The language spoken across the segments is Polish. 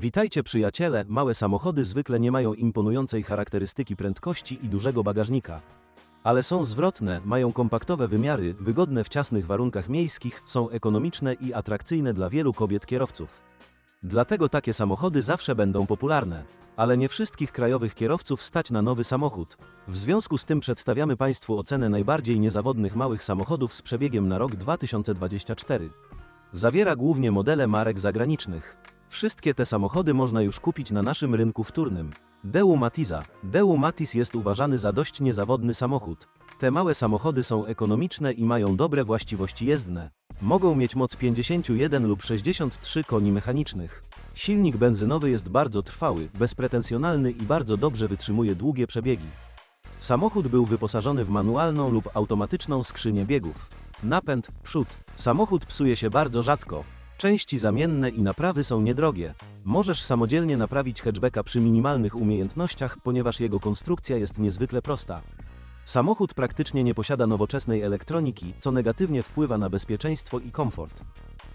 Witajcie przyjaciele, małe samochody zwykle nie mają imponującej charakterystyki prędkości i dużego bagażnika. Ale są zwrotne, mają kompaktowe wymiary, wygodne w ciasnych warunkach miejskich, są ekonomiczne i atrakcyjne dla wielu kobiet kierowców. Dlatego takie samochody zawsze będą popularne. Ale nie wszystkich krajowych kierowców stać na nowy samochód. W związku z tym przedstawiamy Państwu ocenę najbardziej niezawodnych małych samochodów z przebiegiem na rok 2024. Zawiera głównie modele marek zagranicznych. Wszystkie te samochody można już kupić na naszym rynku wtórnym. Deu Matiza. Deu Matiz jest uważany za dość niezawodny samochód. Te małe samochody są ekonomiczne i mają dobre właściwości jezdne. Mogą mieć moc 51 lub 63 koni mechanicznych. Silnik benzynowy jest bardzo trwały, bezpretensjonalny i bardzo dobrze wytrzymuje długie przebiegi. Samochód był wyposażony w manualną lub automatyczną skrzynię biegów. Napęd, przód. Samochód psuje się bardzo rzadko. Części zamienne i naprawy są niedrogie. Możesz samodzielnie naprawić hatchbacka przy minimalnych umiejętnościach, ponieważ jego konstrukcja jest niezwykle prosta. Samochód praktycznie nie posiada nowoczesnej elektroniki, co negatywnie wpływa na bezpieczeństwo i komfort.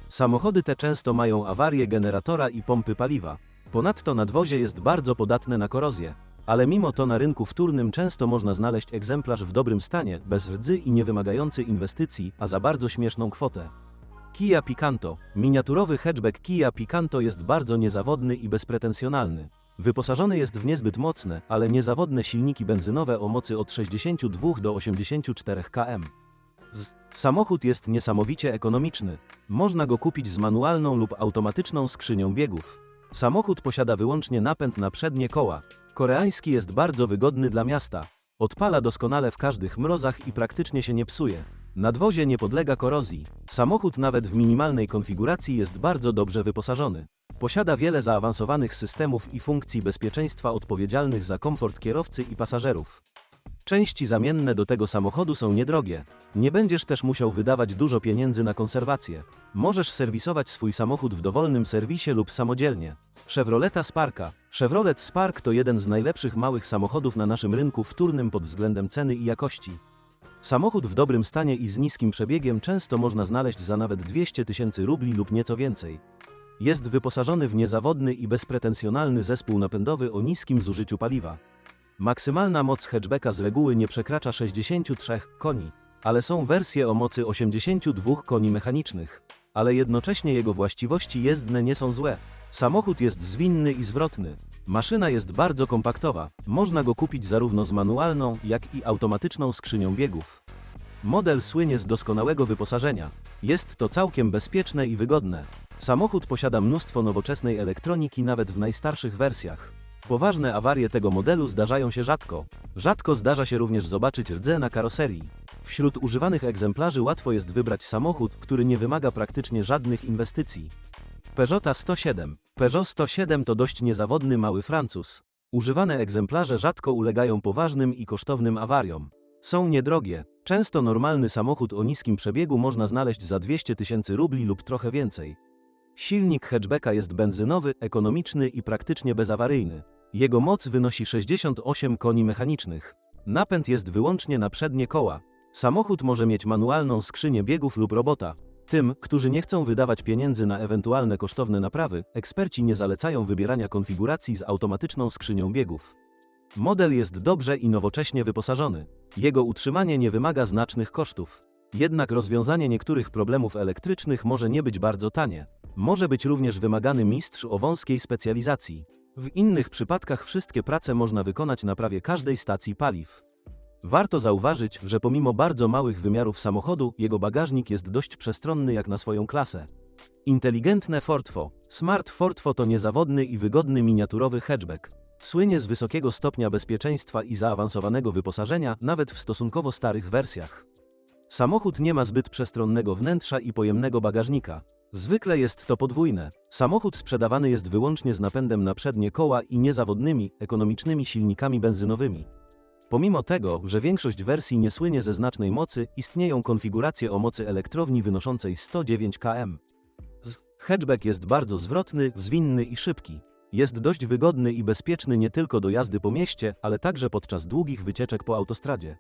Samochody te często mają awarie generatora i pompy paliwa. Ponadto nadwozie jest bardzo podatne na korozję. Ale mimo to na rynku wtórnym często można znaleźć egzemplarz w dobrym stanie, bez rdzy i niewymagający inwestycji, a za bardzo śmieszną kwotę. Kia Picanto. Miniaturowy hatchback Kia Picanto jest bardzo niezawodny i bezpretensjonalny. Wyposażony jest w niezbyt mocne, ale niezawodne silniki benzynowe o mocy od 62 do 84 km. Samochód jest niesamowicie ekonomiczny. Można go kupić z manualną lub automatyczną skrzynią biegów. Samochód posiada wyłącznie napęd na przednie koła. Koreański jest bardzo wygodny dla miasta. Odpala doskonale w każdych mrozach i praktycznie się nie psuje. Nadwozie nie podlega korozji. Samochód nawet w minimalnej konfiguracji jest bardzo dobrze wyposażony. Posiada wiele zaawansowanych systemów i funkcji bezpieczeństwa odpowiedzialnych za komfort kierowcy i pasażerów. Części zamienne do tego samochodu są niedrogie. Nie będziesz też musiał wydawać dużo pieniędzy na konserwację. Możesz serwisować swój samochód w dowolnym serwisie lub samodzielnie. Chevroleta Sparka. Chevrolet Spark to jeden z najlepszych małych samochodów na naszym rynku wtórnym pod względem ceny i jakości. Samochód w dobrym stanie i z niskim przebiegiem często można znaleźć za nawet 200 tysięcy rubli lub nieco więcej. Jest wyposażony w niezawodny i bezpretensjonalny zespół napędowy o niskim zużyciu paliwa. Maksymalna moc hatchbacka z reguły nie przekracza 63 koni, ale są wersje o mocy 82 koni mechanicznych. Ale jednocześnie jego właściwości jezdne nie są złe. Samochód jest zwinny i zwrotny. Maszyna jest bardzo kompaktowa. Można go kupić zarówno z manualną, jak i automatyczną skrzynią biegów. Model słynie z doskonałego wyposażenia. Jest to całkiem bezpieczne i wygodne. Samochód posiada mnóstwo nowoczesnej elektroniki nawet w najstarszych wersjach. Poważne awarie tego modelu zdarzają się rzadko. Rzadko zdarza się również zobaczyć rdze na karoserii. Wśród używanych egzemplarzy łatwo jest wybrać samochód, który nie wymaga praktycznie żadnych inwestycji. Peugeota 107. Peugeot 107 to dość niezawodny mały Francuz. Używane egzemplarze rzadko ulegają poważnym i kosztownym awariom. Są niedrogie. Często normalny samochód o niskim przebiegu można znaleźć za 200 tysięcy rubli lub trochę więcej. Silnik hatchbacka jest benzynowy, ekonomiczny i praktycznie bezawaryjny. Jego moc wynosi 68 koni mechanicznych. Napęd jest wyłącznie na przednie koła. Samochód może mieć manualną skrzynię biegów lub robota. Tym, którzy nie chcą wydawać pieniędzy na ewentualne kosztowne naprawy, eksperci nie zalecają wybierania konfiguracji z automatyczną skrzynią biegów. Model jest dobrze i nowocześnie wyposażony. Jego utrzymanie nie wymaga znacznych kosztów. Jednak rozwiązanie niektórych problemów elektrycznych może nie być bardzo tanie. Może być również wymagany mistrz o wąskiej specjalizacji. W innych przypadkach wszystkie prace można wykonać na prawie każdej stacji paliw. Warto zauważyć, że pomimo bardzo małych wymiarów samochodu, jego bagażnik jest dość przestronny jak na swoją klasę. Inteligentne Fordfo. Smart Fordfo to niezawodny i wygodny miniaturowy hatchback. Słynie z wysokiego stopnia bezpieczeństwa i zaawansowanego wyposażenia, nawet w stosunkowo starych wersjach. Samochód nie ma zbyt przestronnego wnętrza i pojemnego bagażnika. Zwykle jest to podwójne. Samochód sprzedawany jest wyłącznie z napędem na przednie koła i niezawodnymi, ekonomicznymi silnikami benzynowymi. Pomimo tego, że większość wersji nie słynie ze znacznej mocy, istnieją konfiguracje o mocy elektrowni wynoszącej 109 km. Hatchback jest bardzo zwrotny, zwinny i szybki. Jest dość wygodny i bezpieczny nie tylko do jazdy po mieście, ale także podczas długich wycieczek po autostradzie.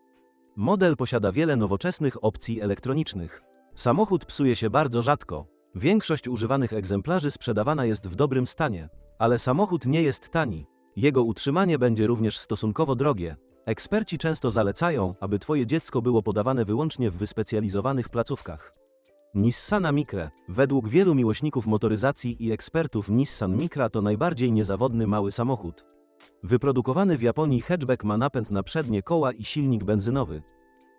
Model posiada wiele nowoczesnych opcji elektronicznych. Samochód psuje się bardzo rzadko. Większość używanych egzemplarzy sprzedawana jest w dobrym stanie. Ale samochód nie jest tani. Jego utrzymanie będzie również stosunkowo drogie. Eksperci często zalecają, aby Twoje dziecko było podawane wyłącznie w wyspecjalizowanych placówkach. Nissana Micra. Według wielu miłośników motoryzacji i ekspertów Nissan Micra to najbardziej niezawodny mały samochód. Wyprodukowany w Japonii hatchback ma napęd na przednie koła i silnik benzynowy.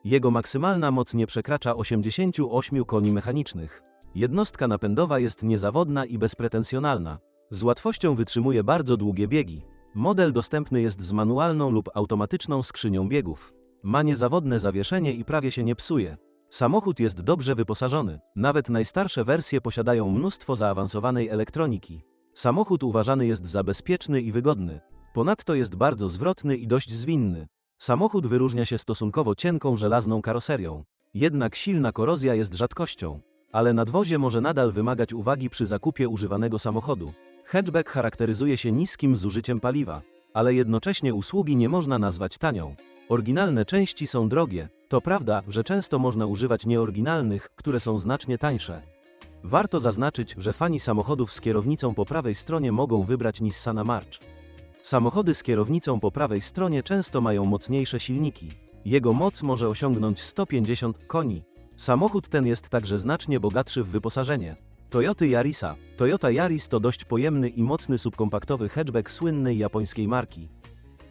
Jego maksymalna moc nie przekracza 88 koni mechanicznych. Jednostka napędowa jest niezawodna i bezpretensjonalna. Z łatwością wytrzymuje bardzo długie biegi. Model dostępny jest z manualną lub automatyczną skrzynią biegów. Ma niezawodne zawieszenie i prawie się nie psuje. Samochód jest dobrze wyposażony. Nawet najstarsze wersje posiadają mnóstwo zaawansowanej elektroniki. Samochód uważany jest za bezpieczny i wygodny. Ponadto jest bardzo zwrotny i dość zwinny. Samochód wyróżnia się stosunkowo cienką żelazną karoserią. Jednak silna korozja jest rzadkością. Ale nadwozie może nadal wymagać uwagi przy zakupie używanego samochodu. Hatchback charakteryzuje się niskim zużyciem paliwa, ale jednocześnie usługi nie można nazwać tanią. Oryginalne części są drogie. To prawda, że często można używać nieoryginalnych, które są znacznie tańsze. Warto zaznaczyć, że fani samochodów z kierownicą po prawej stronie mogą wybrać Nissana March. Samochody z kierownicą po prawej stronie często mają mocniejsze silniki. Jego moc może osiągnąć 150 koni. Samochód ten jest także znacznie bogatszy w wyposażenie. Toyoty Yarisa. Toyota Yaris to dość pojemny i mocny subkompaktowy hatchback słynnej japońskiej marki.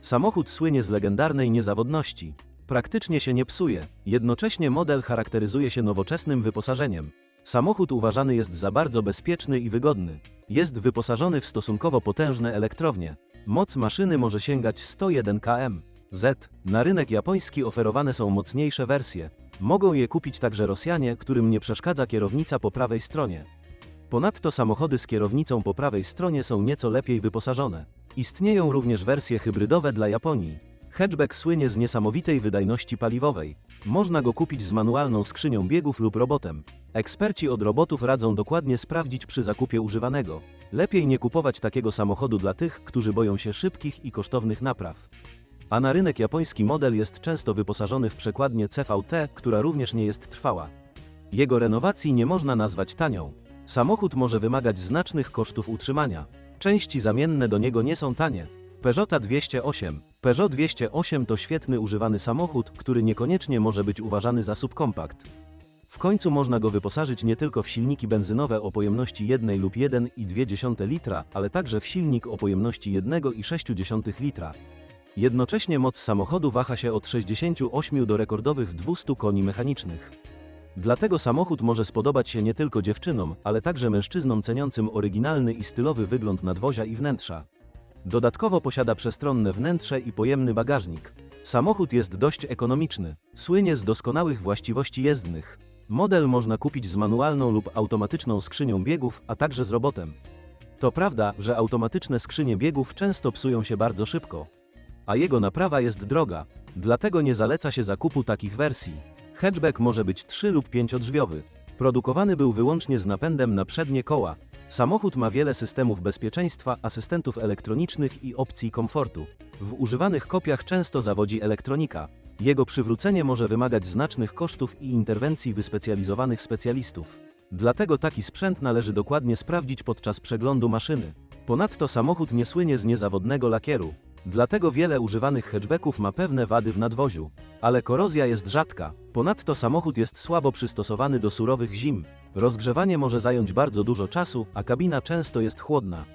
Samochód słynie z legendarnej niezawodności. Praktycznie się nie psuje, jednocześnie model charakteryzuje się nowoczesnym wyposażeniem. Samochód uważany jest za bardzo bezpieczny i wygodny. Jest wyposażony w stosunkowo potężne elektrownie. Moc maszyny może sięgać 101 km. Z. Na rynek japoński oferowane są mocniejsze wersje. Mogą je kupić także Rosjanie, którym nie przeszkadza kierownica po prawej stronie. Ponadto samochody z kierownicą po prawej stronie są nieco lepiej wyposażone. Istnieją również wersje hybrydowe dla Japonii. Hatchback słynie z niesamowitej wydajności paliwowej. Można go kupić z manualną skrzynią biegów lub robotem. Eksperci od robotów radzą dokładnie sprawdzić przy zakupie używanego. Lepiej nie kupować takiego samochodu dla tych, którzy boją się szybkich i kosztownych napraw. A na rynek japoński model jest często wyposażony w przekładnię CVT, która również nie jest trwała. Jego renowacji nie można nazwać tanią. Samochód może wymagać znacznych kosztów utrzymania. Części zamienne do niego nie są tanie. Peugeota 208. Peugeot 208 to świetny używany samochód, który niekoniecznie może być uważany za subkompakt. W końcu można go wyposażyć nie tylko w silniki benzynowe o pojemności 1 lub 1,2 litra, ale także w silnik o pojemności 1,6 litra. Jednocześnie moc samochodu waha się od 68 do rekordowych 200 koni mechanicznych. Dlatego samochód może spodobać się nie tylko dziewczynom, ale także mężczyznom ceniącym oryginalny i stylowy wygląd nadwozia i wnętrza. Dodatkowo posiada przestronne wnętrze i pojemny bagażnik. Samochód jest dość ekonomiczny, słynie z doskonałych właściwości jezdnych. Model można kupić z manualną lub automatyczną skrzynią biegów, a także z robotem. To prawda, że automatyczne skrzynie biegów często psują się bardzo szybko, a jego naprawa jest droga, dlatego nie zaleca się zakupu takich wersji. Hatchback może być 3 lub 5-drzwiowy. Produkowany był wyłącznie z napędem na przednie koła. Samochód ma wiele systemów bezpieczeństwa, asystentów elektronicznych i opcji komfortu. W używanych kopiach często zawodzi elektronika. Jego przywrócenie może wymagać znacznych kosztów i interwencji wyspecjalizowanych specjalistów. Dlatego taki sprzęt należy dokładnie sprawdzić podczas przeglądu maszyny. Ponadto samochód nie słynie z niezawodnego lakieru. Dlatego wiele używanych hatchbacków ma pewne wady w nadwoziu. Ale korozja jest rzadka. Ponadto samochód jest słabo przystosowany do surowych zim. Rozgrzewanie może zająć bardzo dużo czasu, a kabina często jest chłodna.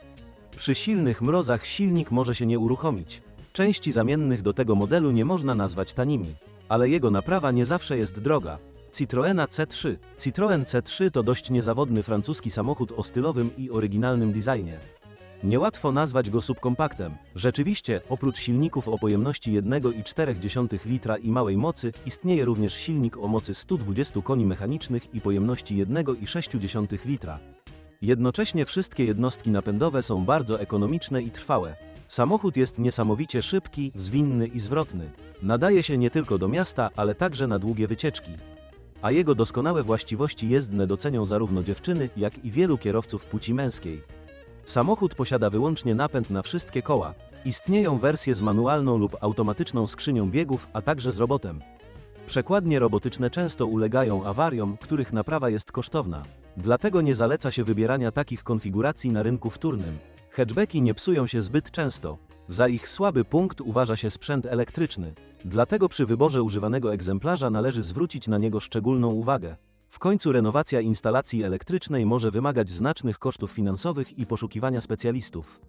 Przy silnych mrozach silnik może się nie uruchomić. Części zamiennych do tego modelu nie można nazwać tanimi, ale jego naprawa nie zawsze jest droga. Citroena C3 Citroen C3 to dość niezawodny francuski samochód o stylowym i oryginalnym designie. Niełatwo nazwać go subkompaktem. Rzeczywiście, oprócz silników o pojemności 1,4 litra i małej mocy, istnieje również silnik o mocy 120 koni mechanicznych i pojemności 1,6 litra. Jednocześnie wszystkie jednostki napędowe są bardzo ekonomiczne i trwałe. Samochód jest niesamowicie szybki, zwinny i zwrotny. Nadaje się nie tylko do miasta, ale także na długie wycieczki. A jego doskonałe właściwości jezdne docenią zarówno dziewczyny, jak i wielu kierowców płci męskiej. Samochód posiada wyłącznie napęd na wszystkie koła. Istnieją wersje z manualną lub automatyczną skrzynią biegów, a także z robotem. Przekładnie robotyczne często ulegają awariom, których naprawa jest kosztowna. Dlatego nie zaleca się wybierania takich konfiguracji na rynku wtórnym. Hatchbacki nie psują się zbyt często. Za ich słaby punkt uważa się sprzęt elektryczny. Dlatego przy wyborze używanego egzemplarza należy zwrócić na niego szczególną uwagę. W końcu renowacja instalacji elektrycznej może wymagać znacznych kosztów finansowych i poszukiwania specjalistów.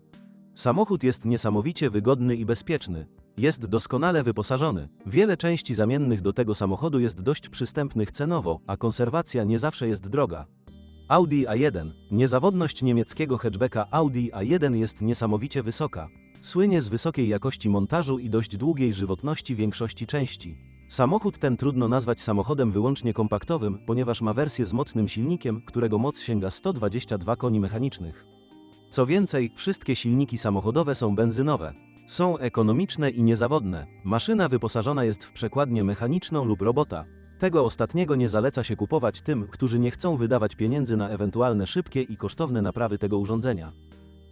Samochód jest niesamowicie wygodny i bezpieczny. Jest doskonale wyposażony. Wiele części zamiennych do tego samochodu jest dość przystępnych cenowo, a konserwacja nie zawsze jest droga. Audi A1. Niezawodność niemieckiego hatchbacka Audi A1 jest niesamowicie wysoka. Słynie z wysokiej jakości montażu i dość długiej żywotności większości części. Samochód ten trudno nazwać samochodem wyłącznie kompaktowym, ponieważ ma wersję z mocnym silnikiem, którego moc sięga 122 koni mechanicznych. Co więcej, wszystkie silniki samochodowe są benzynowe. Są ekonomiczne i niezawodne. Maszyna wyposażona jest w przekładnię mechaniczną lub robota. Tego ostatniego nie zaleca się kupować tym, którzy nie chcą wydawać pieniędzy na ewentualne szybkie i kosztowne naprawy tego urządzenia.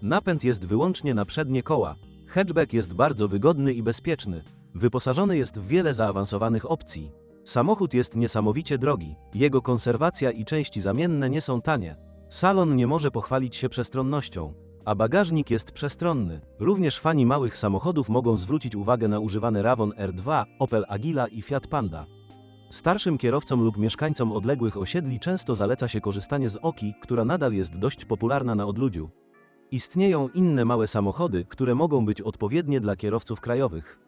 Napęd jest wyłącznie na przednie koła. Hatchback jest bardzo wygodny i bezpieczny. Wyposażony jest w wiele zaawansowanych opcji. Samochód jest niesamowicie drogi. Jego konserwacja i części zamienne nie są tanie. Salon nie może pochwalić się przestronnością, a bagażnik jest przestronny. Również fani małych samochodów mogą zwrócić uwagę na używane Ravon R2, Opel Agila i Fiat Panda. Starszym kierowcom lub mieszkańcom odległych osiedli często zaleca się korzystanie z Oki, która nadal jest dość popularna na odludziu. Istnieją inne małe samochody, które mogą być odpowiednie dla kierowców krajowych.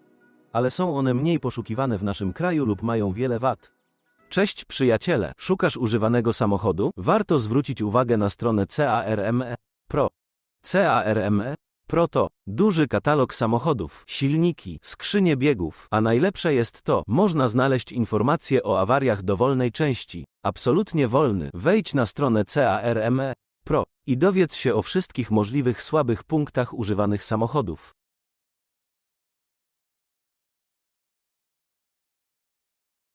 Ale są one mniej poszukiwane w naszym kraju lub mają wiele wad. Cześć przyjaciele, szukasz używanego samochodu? Warto zwrócić uwagę na stronę CARME Pro. CARME Pro to duży katalog samochodów, silniki, skrzynie biegów, a najlepsze jest to, można znaleźć informacje o awariach dowolnej części. Absolutnie wolny. Wejdź na stronę CARME i dowiedz się o wszystkich możliwych słabych punktach używanych samochodów.